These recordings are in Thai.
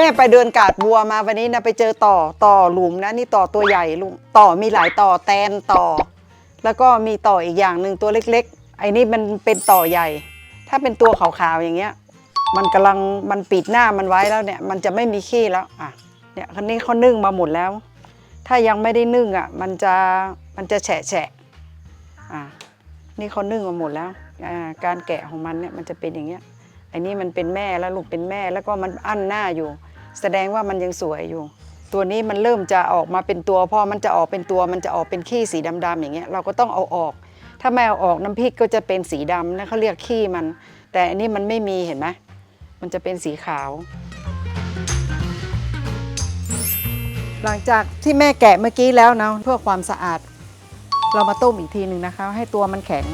ม่ไปเดินกาดบัวมาวันนี้นะไปเจอต่อต่อหลุมนะนี่ต่อตัวใหญ่ลุงต่อมีหลายต่อแตนต่อ แล้วก็มีต่ออีกอย่างหนึ่งตัวเล็กๆ ไอ้นี่มันเป็นต่อใหญ่ ถ้าเป็นตัวขาวๆอย่างเงี้ย มันกำลังมันปิดหน้ามันไว้แล้วเนี่ย มันจะไม่มีขี้แล้วอะเนี่ยคันนี้เขานึ่งมาหมดแล้ว ถ้ายังไม่ได้นึ่งอะ มันจะมันจะแฉะแฉะอะนี่เขานึ่งมาหมดแล้วอ่าการแกะของมันเนี่ยมันจะเป็นอย่างเงี้ยไอ้นี่มันเป็นแม่แล้วลูกเป็นแม่แล้วก็มันอั้นหน้าอยู่ แสดงว่ามันยังสวยอยู่ ตัวนี้มันเริ่มจะออกมาเป็นตัวพอมันจะออกเป็นตัวมันจะออกเป็นขี้สีดำๆอย่างเงี้ยเราก็ต้องเอาออก ถ้าไม่เอาออกน้ำพริกก็จะเป็นสีดำนะเขาเรียกขี้มัน แต่อันนี้มันไม่มีเห็นไหมมันจะเป็นสีขาว หลังจากที่แม่แกะเมื่อกี้แล้วนะเพื่อความสะอาด เรามาต้มอีกทีหนึ่งนะคะ ให้ตัวมันแข็ง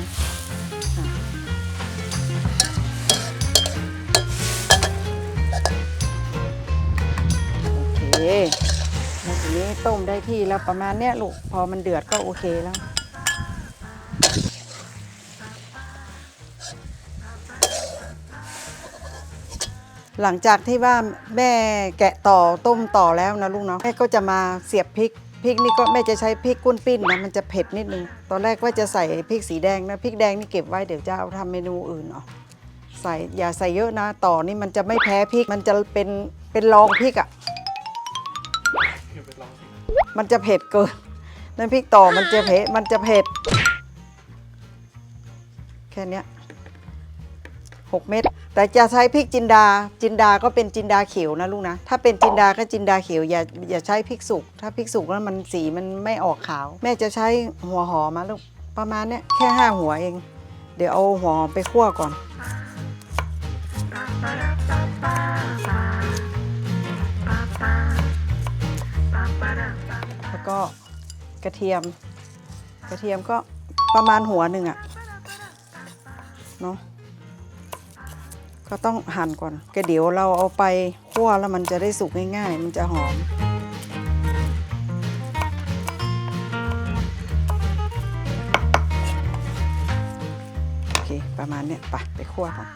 แล้วทีนี้ต้มได้ที่แล้วประมาณเนี้ยลูก พอมันเดือดก็โอเคแล้ว หลังจากที่ว่าแม่แกะต่อต้มต่อแล้วนะลูกเนาะแม่ก็จะมาเสียบพริกพริกนี่ก็แม่จะใช้พริกกุ้นปิ้นนะมันจะเผ็ดนิดนึง ตอนแรกว่าจะใส่พริกสีแดงนะพริกแดงนี่เก็บไว้เดี๋ยวจะเอาทำเมนูอื่นเออกใส่อย่าใส่เยอะนะต่อนี่มันจะไม่แพ้พริกมันจะเป็นเป็นรองพริกอะ่ะ มันจะเผ็ดเกินน้ำพริกต่อมันจะเผ็ดมันจะเผ็ด แค่นี้หกเม็ดแต่จะใช้พริกจินดา จินดาก็เป็นจินดาเขียวนะลูกนะ ถ้าเป็นจินดาก็จินดาเขียวอย่าอย่าใช้พริกสุก ถ้าพริกสุกแล้วมันสีมันไม่ออกขาว แม่จะใช้หัวหอมมาลูกประมาณเนี้ยแค่ห้าหัวเอง เดี๋ยวเอาหัวหอมไปคั่วก่อน ก็กระเทียม กระเทียมก็ประมาณหัวหนึ่งอะเนาะก็ต้องหั่นก่อนก็เดี๋ยวเราเอาไปคั่วแล้วมันจะได้สุกง่ายๆ มันจะหอม โอเค ประมาณเนี้ยไปไปคั่วก่อน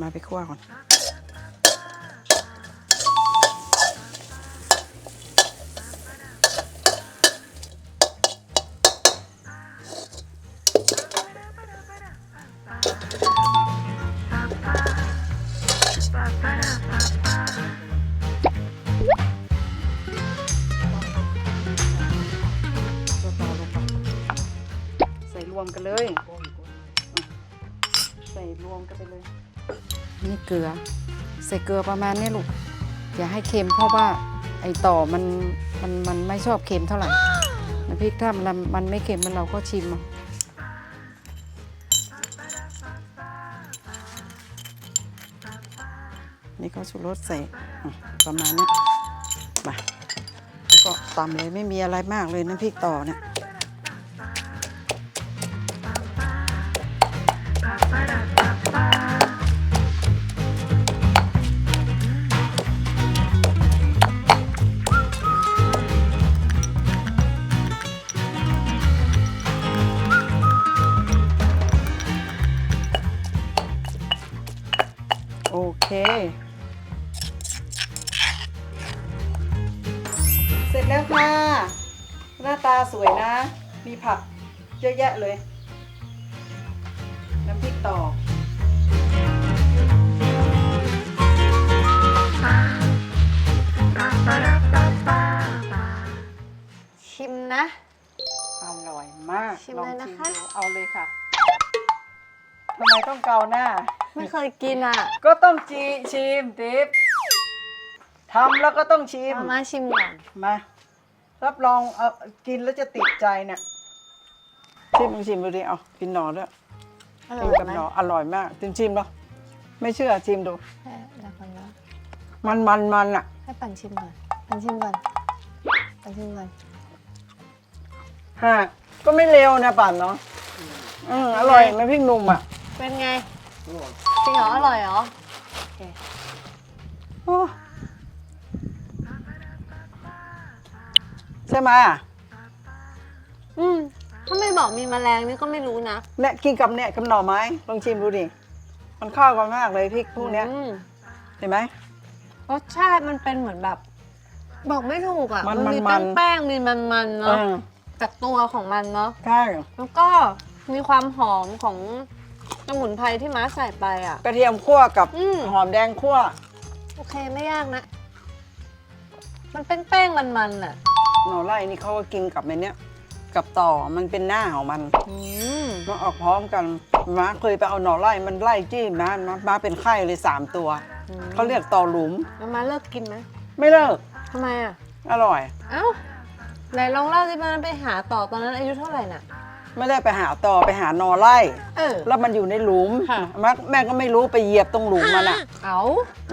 มาไปคั่วก่อน มกันเลย ใส่รวมกันไปเลย นี่เกลือ ใส่เกลือประมาณนี้ลูก อย่าให้เค็มเพราะว่าไอต่อมันมันมันไม่ชอบเค็มเท่าไหร่น้ำพริกถ้ามันมันไม่เค็มมันเราก็ชิมเอานี่ก็ชูรสใส่ประมาณนี้มาแล้วก็ตำเลยไม่มีอะไรมากเลยน้ำพริกต่อเนี่ย เค เสร็จแล้วค่ะ หน้าตาสวยนะ มีผักเยอะแยะเลย น้ำพริกต่อชิมนะ อร่อยมากชิมลองเลยนะคะดูเอาเลยค่ะทำไมต้องเกาหน้า ไม่เคยกินอะก็ต้องจีชิมทิปทำแล้วก็ต้องชิม มามาชิมก่อนมา รับรองเอากินแล้วจะติดใจเนี่ยชิมลองชิมดูดิเอากินหน่อด้วยอร่กิอนยกับไหมหน่ออร่อยมากชิมชิมปะไม่เชื่อชิมดู ให้เดี๋ยวก่อนนะมันมันมันอะ ให้ปั่นชิมก่อน ปั่นชิมก่อน ปั่นชิมก่อน ฮะก็ไม่เลวนะป่านเนาะอืมอร่อยไหมพริกหนุ่มอะ เป็นไง จริงเหรอ อร่อยเหรอโอ้ใช่ไหมอะอืมถ้าไม่บอกมีแมลงนี่ก็ไม่รู้นะเนี่ยกินกับเนี่ยกับหน่อไม้ลองชิมดูดิ มันเข้ากันมากเลยพริกพวกเนี้ยอืมเห็นไหม รสชาติมันเป็นเหมือนแบบ บอกไม่ถูกอะมันมีมัน แป้งๆมีมันๆเอเนาะอจากตัวของมันเนาะ ใช่ แล้วก็มีความหอมของ สมุนไพรที่ม้าใส่ไปอะ กระเทียมคั่วกับอืม หอมแดงคั่วโอเคไม่ยากนะ มันเป็นแป้งมันๆอะหน่อไร่นี่เขาก็กินกับในเนี้ยกับต่อมันเป็นหน้าของมันอืมมันออกพร้อมกันม้าเคยไปเอาหน่อไร่มันไล่จี้ม้าม้าม้าเป็นไข้เลยสามตัวอืมเขาเรียกต่อหลุม แล้วม้าเลิกกินไหมไม่เลิกทำไมอะ อร่อย เอ้าไหนลองเล่าสิมันไปหาต่อตอนนั้นอายุเท่าไหร่น่ะ ไม่ได้ไปหาต่อไปหาหนอไร่เออ แล้วมันอยู่ในหลุมค่ะ มักแม่ก็ไม่รู้ไปเหยียบตรงหลุมมันอะ เอา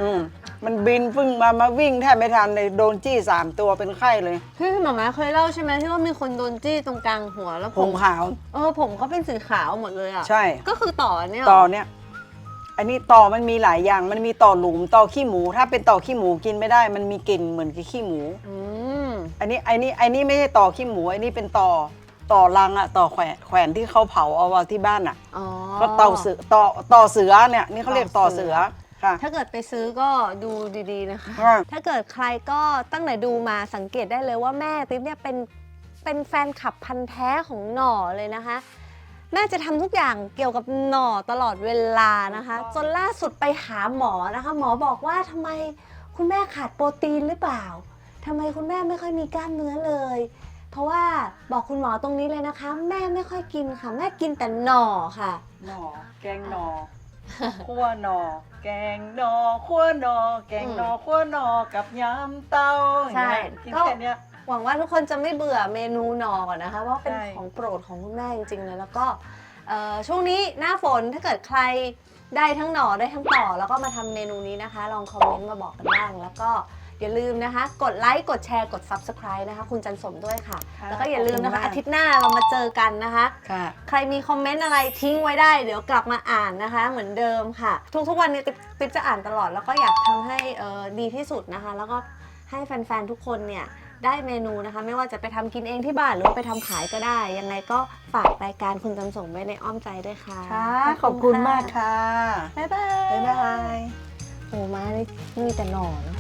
อืมมันบินฟึ่งมามาวิ่งแทบไม่ทันเลยโดนจี้สามตัวเป็นไข้เลยที่หมาม้าเคยเล่าใช่ไหมที่ว่ามีคนโดนจี้ตรงกลางหัวแล้วผผมมขาว เออผมเขาเป็นสีขาวหมดเลยอะใช่ ก็คือต่อเนี่ยเหรต่อเนี่ย อันนี้ต่อมันมีหลายอย่าง มันมีต่อหลุมต่อขี้หมู ถ้าเป็นต่อขี้หมูกินไม่ได้ มันมีกลิ่นเหมือนกับขี้หมู อืมอันนี้อันนี้อันนี้ไม่ใช่ต่อขี้หมูอันนี้เป็นต่อ ต่อรังอะต่อแขวนแขวนที่เขาเผาเอาไว้ที่บ้านอะอ๋อเขาเต่าเสือต่อต่อเสือเนี่ยนี่เขาเรียกต่อเสือค่ะ ถ้าเกิดไปซื้อก็ดูดีๆนะคะค่ะถ้าเกิดใครก็ตั้งแต่ดูมาสังเกตได้เลยว่าแม่ติ๊บเนี่ยเป็นเป็นแฟนคลับพันธ์แท้ของหน่อเลยนะคะ แม่จะทำทุกอย่างเกี่ยวกับหน่อตลอดเวลานะคะ จนล่าสุดไปหาหมอนะคะ หมอบอกว่าทำไมคุณแม่ขาดโปรตีนหรือเปล่าทำไมคุณแม่ไม่ค่อยมีกล้ามเนื้อเลย เพราะว่าบอกคุณหมอตรงนี้เลยนะคะ แม่ไม่ค่อยกินค่ะ แม่กินแต่หน่อค่ะ หนอแกงหนอขั้วหนอแกงหนอขั้วหนอแกงหนอขั้วหนอกับยำเต้าใช่กินก็ แค่เนี้ย หวังว่าทุกคนจะไม่เบื่อเมนูหนอก่อนนะคะ เพราะว่าเป็นใช่ ของโปรดของคุณแม่จริงๆเลยแล้วก็เอ่อช่วงนี้หน้าฝนถ้าเกิดใครได้ทั้งหน่อได้ทั้งต่อ แล้วก็มาทำเมนูนี้นะคะ ลองคอมเมนต์มาบอกกันบ้าง แล้วก็ อย่าลืมนะคะ กดไลค์ กดแชร์ กด Subscribe นะคะ คุณจันสมด้วยค่ะ ค่ะแล้วก็อย่าลืมนะคะขอบคุณมาก อาทิตย์หน้าเรามาเจอกันนะคะ ค่ะ ใครมีคอมเมนต์อะไรทิ้งไว้ได้ เดี๋ยวกลับมาอ่านนะคะ เหมือนเดิมค่ะ ทุกๆวันนี้ติ๊บติ๊บจะอ่านตลอดแล้วก็อยากทำให้เอ่อดีที่สุดนะคะ แล้วก็ให้แฟนๆทุกคนเนี่ยได้เมนูนะคะ ไม่ว่าจะไปทำกินเองที่บ้านหรือว่าไปทำขายก็ได้ ยังไงก็ฝากรายการคุณจำส่งไว้ในอ้อมใจด้วยค่ะค่ะ ขอบคุณมากค่ะ บ๊ายบายบ๊ายบาย โอ้มานี่มีแต่หน่อเนาะ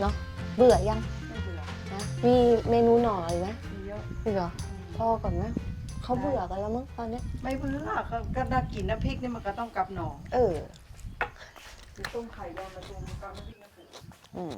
เนาะเบื่อยังไม่เบื่อนะมีเมนูหน่ออีกไหมมีเยอะอีกเหรอพอก่อนไหมเขาเบื่อกันแล้วมั้งตอนเนี้ยไม่เบื่อก็ก็น่ากินน้ำพริกนี่มันก็ต้องกับหนอเออหรือต้มไข่ดองมาตูมกับน้ำพริกน้ำปูอืม